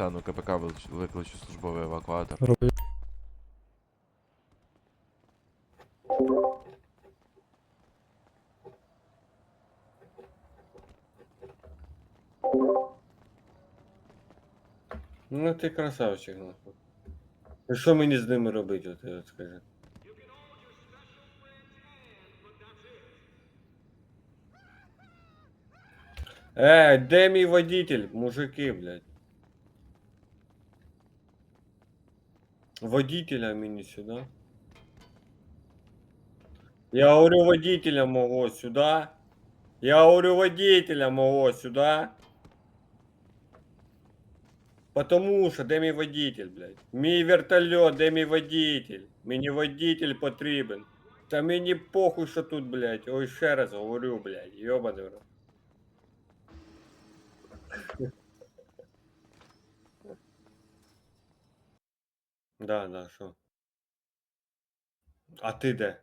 стану КПК вилч- викличу службовий евакуатор. Роби. Ну ти красавчик, нахуй. І що мені з ними робити, от, от скажи? Ей, де мій водитель, мужики, блядь? Водителя мені сюди. Я говорю водителя мого сюда. Я говорю водителя мого сюда. Потому що де мій водитель, блядь? Мій вертольот, де мій водитель? Мені водитель потрібен. Та мені похуй, що тут, блядь. Ой, ще раз говорю, блядь. Йобаний Да, да, що? А ти де?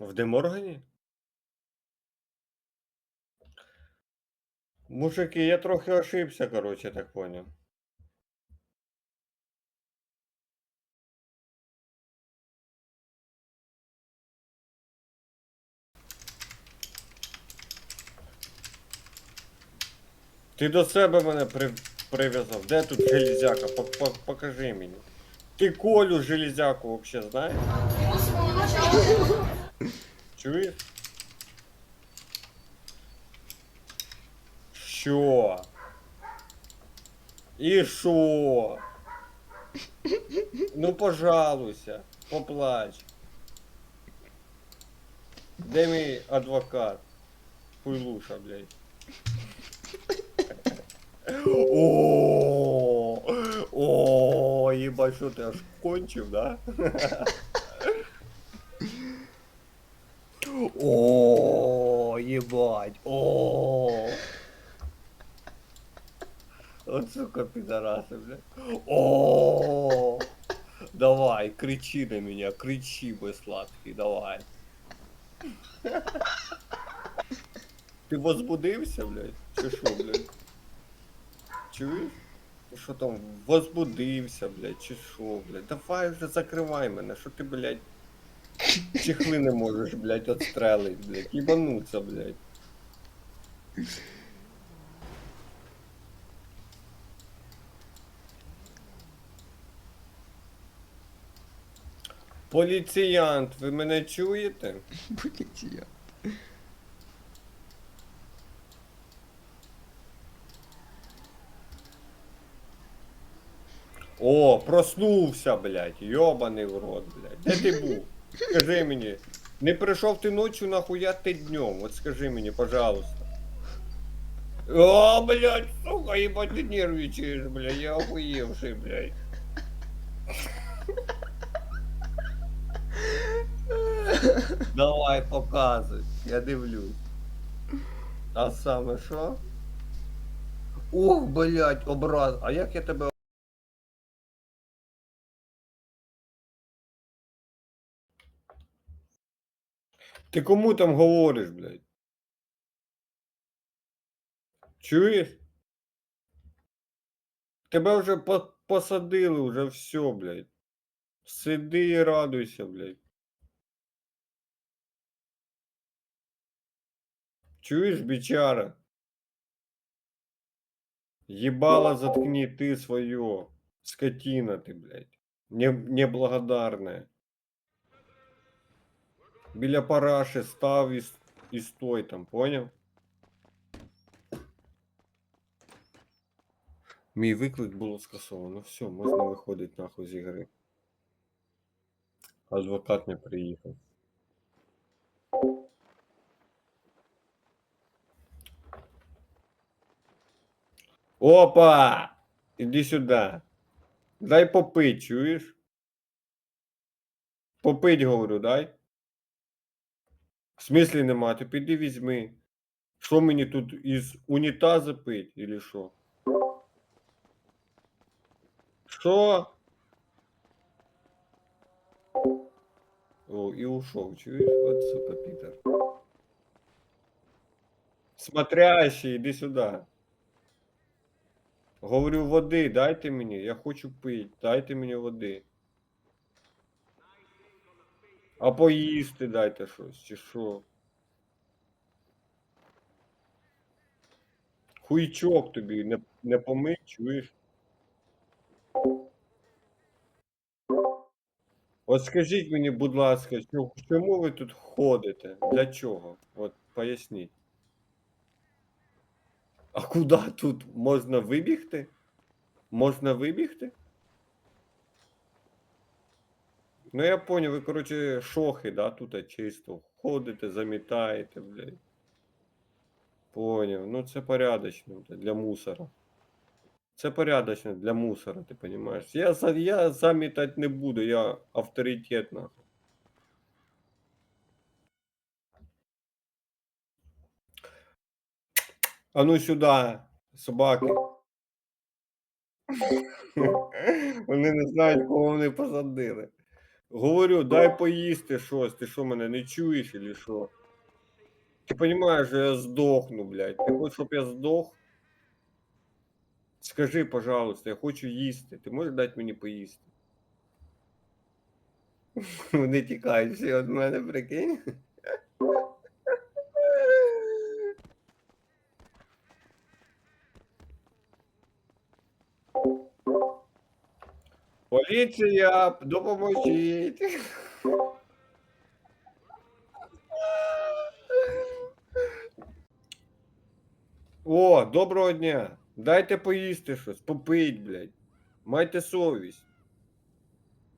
В Деморгані? Мужики, я трохи ошибся, короче, так понял. Ти до себе мене при... прив'язав. Де тут железяка? По- по- Покажи мені. Ти Колю железяку вообще знаєш? Чуєш? Що? І що? Ну, пожалуйся, поплач. Де мій адвокат? Хуйлуша, блядь. О, о, ебать, що ти аж кончив, да? О, ебать, о. От сука, пидорасы, бля. О, давай, кричи на меня, кричи, мой сладкий, давай. Ти возбудився, блядь? Чи що, блядь? Чуєш? Ти що там, возбудився, блядь, чи що, блядь? Давай вже закривай мене, що ти, блядь, чехли не можеш, блядь, отстрелить, блядь, їбануться, блядь. Поліціянт, ви мене чуєте? Поліція. О, проснувся, блядь, йобаний в рот, блядь. Де ти був? Скажи мені. Не прийшов ти ночью, нахуя ти днем? От скажи мені, пожалуйста. О, блядь, сука, ебать, ты нервничаешь, блядь, я охуевший, блядь. Давай, показуй, я дивлюсь. А саме що? Ох, блядь, образ. А як я тебе Ти кому там говориш, блядь? Чуєш? Тебе вже по- посадили, вже все, блядь. Сиди і радуйся, блядь. Чуєш, бичара? Ебало заткни ты свое. Скотина ты, блядь. Не, неблагодарная. Біля параші став і, і стой там, поняв? Мій виклик було скасовано. Все, можна виходити нахуй з ігри. Адвокат не приїхав. Опа! Іди сюди. Дай попить, чуєш? Попить, говорю, дай. В смислі нема, ти піди візьми. Що мені тут із унітаза пить, или що? Що? О, і ушов, чуєш? От сука, Пітер. Смотрящий, іди сюди. Говорю, води, дайте мені, я хочу пити, дайте мені води. А поїсти дайте щось, чи що? Хуйчок тобі не, не помить, чуєш? От скажіть мені, будь ласка, чо- чому ви тут ходите? Для чого? От поясніть. А куди тут можна вибігти? Можна вибігти? Ну я поняв, ви, коротше, шохи, да, тут чисто. Ходите, замітаєте, блядь. Поняв. Ну це порядочно блядь, для мусора. Це порядочно для мусора, ти розумієш? Я, я замітати не буду, я авторитет, нахуй. А ну сюди, собаки. Вони не знають, кого вони посадили. Говорю, дай поїсти щось. Ти що мене не чуєш чи що? Ти розумієш, що я здохну, блядь. Ти хочеш, щоб я здох? Скажи, пожалуйста, я хочу їсти. Ти можеш дати мені поїсти? Вони тікають всі від мене, прикинь. Поліція, допоможіть. О, доброго дня. Дайте поїсти щось, попить, блядь. Майте совість.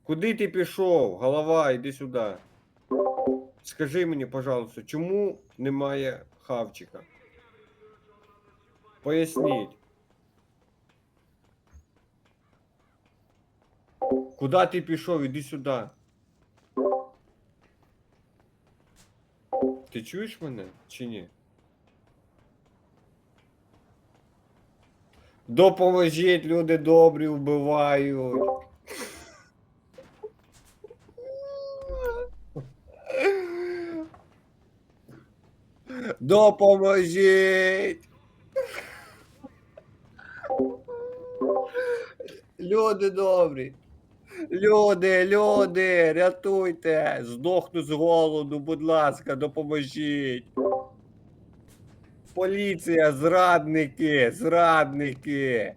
Куди ти пішов? Голова, іди сюди. Скажи мені, пожалуйста, чому немає хавчика? Поясніть. Куда ти пішов? Іди сюди. Ти чуєш мене чи ні? Допоможіть, люди добрі вбивають. Допоможіть. Люди добрі. Люди, люди, рятуйте! Здохну з голоду, будь ласка, допоможіть. Поліція, зрадники, зрадники.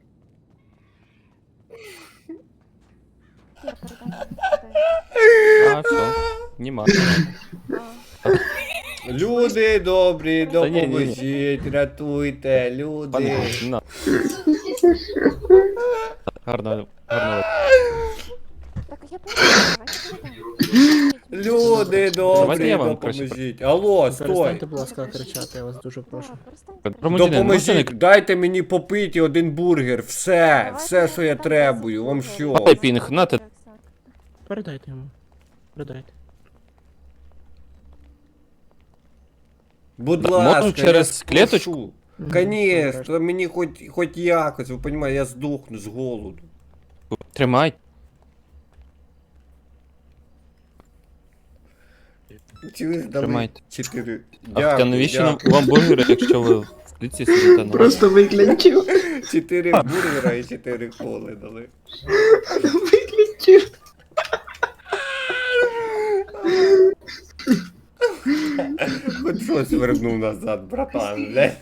Я передам. А, все. Нема. Люди добрі, Та ні, ні, ні. допоможіть, рятуйте, люди. Гарно, гарно. Так я передам, давайте передам. Люди добрі, вам допоможіть. Алло, стой. Перестаньте, будь ласка, кричати, я вас дуже прошу. Громадянин, можете не Допоможіть, дайте мені попити один бургер. Все, все, що я требую. Вам що? Пінг, на ти. Передайте йому. Передайте. Будь ласка, через я клеточку? Конечно, мені хоч, хоч якось, ви розумієте, я здохну з голоду. Тримай. Чи ви здали Тримайте. чотири? А хоча навіщо нам дякую. вам бургери, якщо ви в клітці сидите на Просто виключив. Чотири бургера і чотири коли дали. Виключив. Хоч щось вернув назад, братан, блядь.